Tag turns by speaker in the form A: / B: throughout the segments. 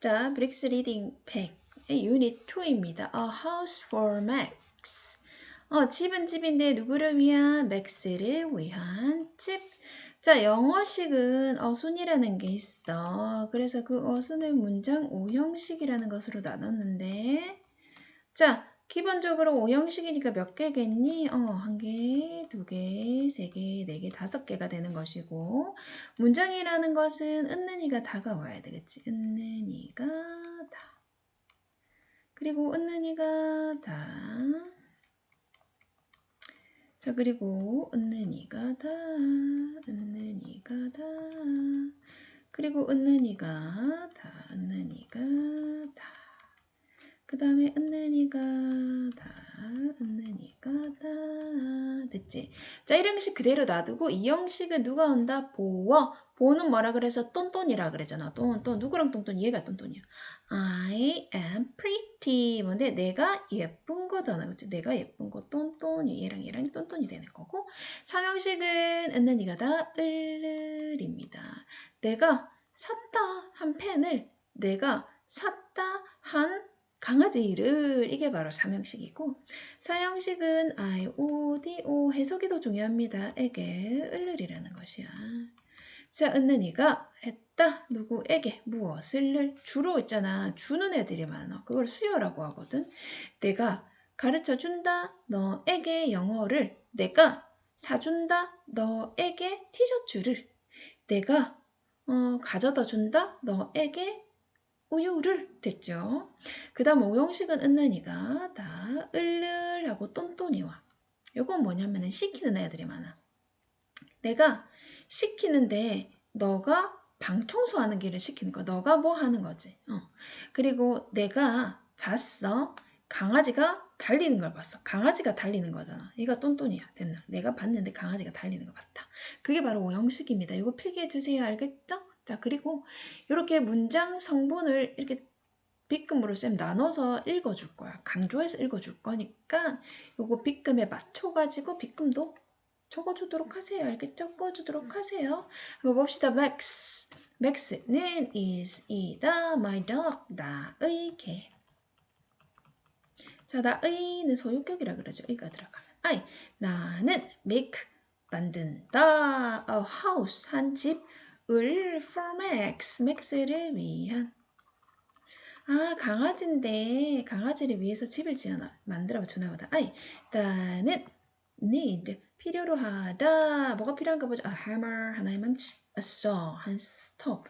A: 자, 브릭스 리딩 100의 유닛 2입니다. A house for Max. 어, 집은 집인데 누구를 위한? 맥스를 위한 집. 자, 영어식은 어순이라는 게 있어. 그래서 그 어순을 문장 5형식이라는 것으로 나눴는데 자, 기본적으로 5형식이니까 몇 개겠니? 어, 한 개, 두 개, 세 개, 네 개, 다섯 개가 되는 것이고 문장이라는 것은 은는 이가 다가와야 되겠지. 은는 이가 다. 그리고 은는 이가 다. 자, 그리고 은는 이가 다. 은는 이가 다. 그리고 은는 이가 다. 은는 이가 다. 그 다음에 은는이가 다, 은는이가 다 됐지? 자, 1형식 그대로 놔두고 2형식은 누가 온다? 보어. 보는 뭐라 그래서 똔똔이라 그랬잖아. 똔, 똔. 누구랑 똔똔? 얘가 똔똔이야. I am pretty. 뭔데? 내가 예쁜 거잖아. 그치? 내가 예쁜 거 똔똔이. 얘랑 얘랑 똔똔이 되는 거고. 3형식은 은는이가 다 을을입니다. 내가 샀다 한 펜을 내가 샀다 한 강아지를 이게 바로 삼형식이고 사형식은 I, O, D, O 해석이 더 중요합니다. 에게 을을이라는 것이야. 자, 은는이가 했다. 누구에게 무엇을 주로 있잖아. 주는 애들이 많아. 그걸 수요라고 하거든. 내가 가르쳐 준다. 너에게 영어를 내가 사준다. 너에게 티셔츠를 내가 어, 가져다 준다. 너에게 우유를 됐죠. 그 다음 오형식은 은는이가 다 을을 하고 똔똔이와 요건 뭐냐면은 시키는 애들이 많아. 내가 시키는데 너가 방 청소하는 길을 시키는 거. 너가 뭐 하는 거지. 어. 그리고 내가 봤어. 강아지가 달리는 걸 봤어. 강아지가 달리는 거잖아. 얘가 똔똔이야. 됐나? 내가 봤는데 강아지가 달리는 거 봤다. 그게 바로 오형식입니다. 이거 필기해 주세요. 알겠죠? 자, 그리고 이렇게 문장 성분을 이렇게 빗금으로 쌤 나눠서 읽어줄 거야. 강조해서 읽어줄 거니까 요거 빗금에 맞춰가지고 빗금도 적어주도록 하세요. 알겠죠? 꺼주도록 하세요. 한번 봅시다. Max. Max는 is, 이다, my dog, 나의 개. 자, 나의는 소유격이라 그러죠. 의가 들어가면. I, 나는 make, 만든다. A house, 한 집. 을 for Max, Max를 위한. 아 강아지인데 강아지를 위해서 집을 지어 만들어 주나 보다. 아이 나는 need 필요로 하다. 뭐가 필요한가 보자. a hammer 하나의 망치 a saw 한 스톱.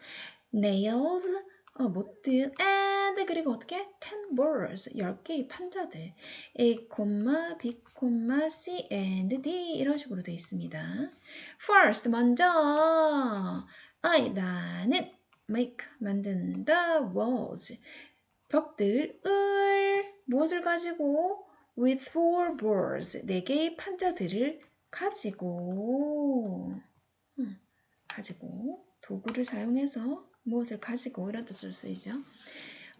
A: nails 어, 못들. and 그리고 어떻게? ten birds 10개의 판자들. A, b, c and d. 이런 식으로 되어 있습니다. First 먼저 I 나는 make 만든다 walls 벽들을 무엇을 가지고? with four boards 네 개의 판자들을 가지고. 음, 가지고. 도구를 사용해서 무엇을 가지고? 이런 뜻으로 쓰이죠.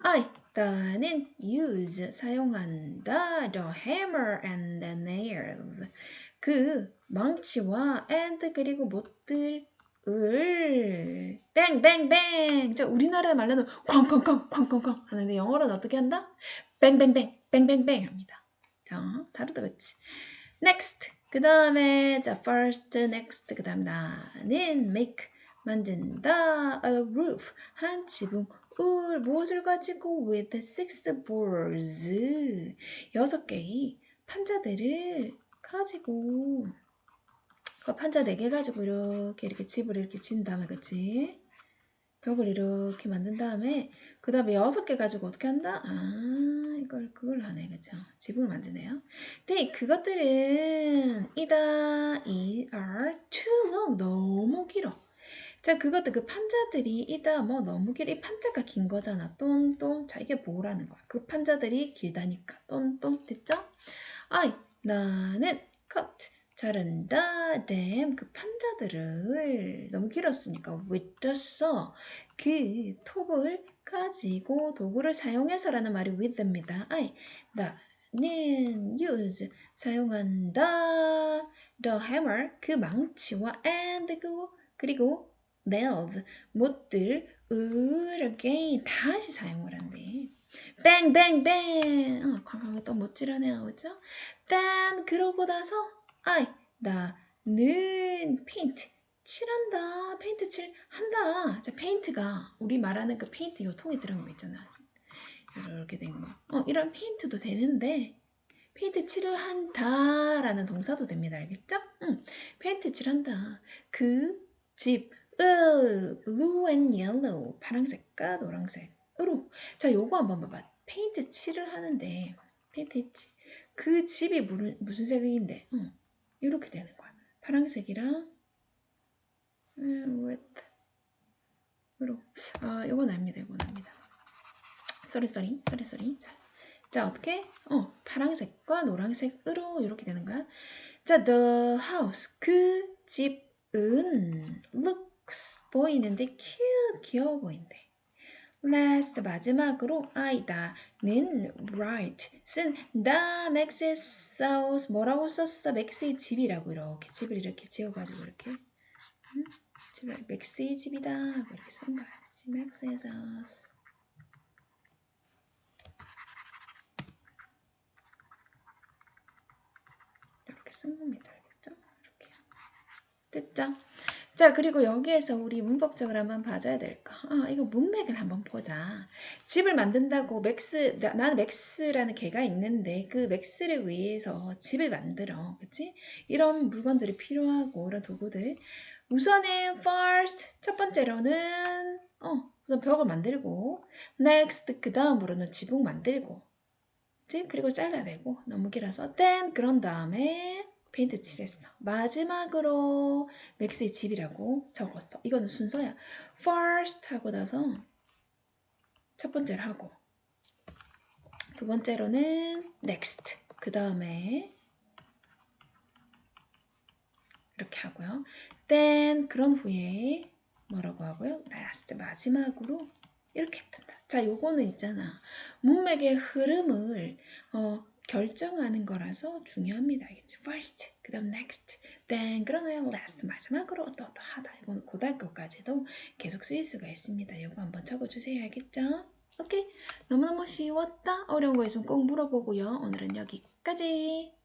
A: I 나는 use 사용한다. the hammer and the nails. 그 망치와 and 그리고 못들 을. 뱅뱅뱅. 저 우리나라 말로는 쾅쾅쾅 쾅쾅쾅 하는데 영어로는 어떻게 한다? 뱅뱅뱅 뱅뱅뱅 합니다. 자 다르다 그치? Next. 그 다음에 자 first next. 그 다음 나는 make 만든다. A roof. 한 지붕. 을. 무엇을 가지고 with six boards 여섯 개의 판자들을 가지고 그 판자 4개 가지고 이렇게 이렇게 집을 이렇게 진 다음에 그치? 벽을 이렇게 만든 다음에 그 다음에 6개 가지고 어떻게 한다? 아 이걸 그걸 하네 그쵸? 집을 만드네요. 근데 그것들은 이다, 이, are too long 너무 길어. 자 그것들 그 판자들이 이다 뭐 너무 길어 이 판자가 긴 거잖아 똔똔 자 이게 뭐라는 거야 그 판자들이 길다니까 똔똔 됐죠? 아이 나는 cut 자른다 them 그 판자들을 너무 길었으니까 with the saw 그 톱을 가지고 도구를 사용해서라는 말이 with입니다. 아이 나는 use 사용한다 the hammer 그 망치와 and 그 그리고 nails 못들 again 다시 사용을 한대. bang bang 어, 광광이 또 못지르네 나오죠? then 그러고 나서 I 나는 페인트 칠한다 페인트 칠 한다 자 페인트가 우리 말하는 그 페인트 요 통에 들어간 거 있잖아 이렇게 된 거. 어 이런 페인트도 되는데 페인트 칠을 한다 라는 동사도 됩니다. 알겠죠? 응. 페인트 칠한다. 그 집, 으, blue and yellow, 파란색과 노란색으로. 자, 요거 한번 봐봐. 페인트 칠을 하는데, 페인트 칠. 그 집이 무슨, 무슨 색인데, 응. 이렇게 되는 거야. 파란색이랑, 음, with, 으로. 아, 요건 압니다. 요건 압니다. 쏘리, 쏘리, 쏘리, 쏘리. 자, 자, 어떻게? 어, 파란색과 노란색으로 이렇게 되는 거야. 자, the house. 그 집은 looks 보이는데 cute 귀여워 보인대. Last 마지막으로 I 다는 bright 쓴 the Max's house 뭐라고 썼어? 맥스의 집이라고 이렇게 집을 이렇게 지어가지고 이렇게 응? 집을 맥스의 집이다 뭐 이렇게 쓴 거야. Max's house. 이렇게 쓴 겁니다. 알겠죠? 이렇게. 됐죠? 자, 그리고 여기에서 우리 문법적으로 한번 봐줘야 될 거. 아, 이거 문맥을 한번 보자. 집을 만든다고 맥스, 나, 나는 맥스라는 개가 있는데 그 맥스를 위해서 집을 만들어. 그치? 이런 물건들이 필요하고, 이런 도구들. 우선은 first, 첫 번째로는, 어, 우선 벽을 만들고, next, 그 다음으로는 지붕 만들고, 그치? 그리고 잘라내고, 너무 길어서, then, 그런 다음에, 페인트 칠했어. 마지막으로 맥스의 집이라고 적었어. 이거는 순서야. first 하고 나서 첫 번째로 하고 두 번째로는 next 그 다음에 이렇게 하고요. then 그런 후에 뭐라고 하고요? last 마지막으로 이렇게 뜬다. 자, 요거는 있잖아. 문맥의 흐름을 어, 결정하는 거라서 중요합니다. 알겠죠? First, 그 다음 next, then, 그러면 last, 마지막으로 어떠어떠 하다. 이건 고등학교까지도 계속 쓰일 수가 있습니다. 이거 한번 적어주세요. 알겠죠? 오케이. 너무너무 쉬웠다. 어려운 거 있으면 꼭 물어보고요. 오늘은 여기까지.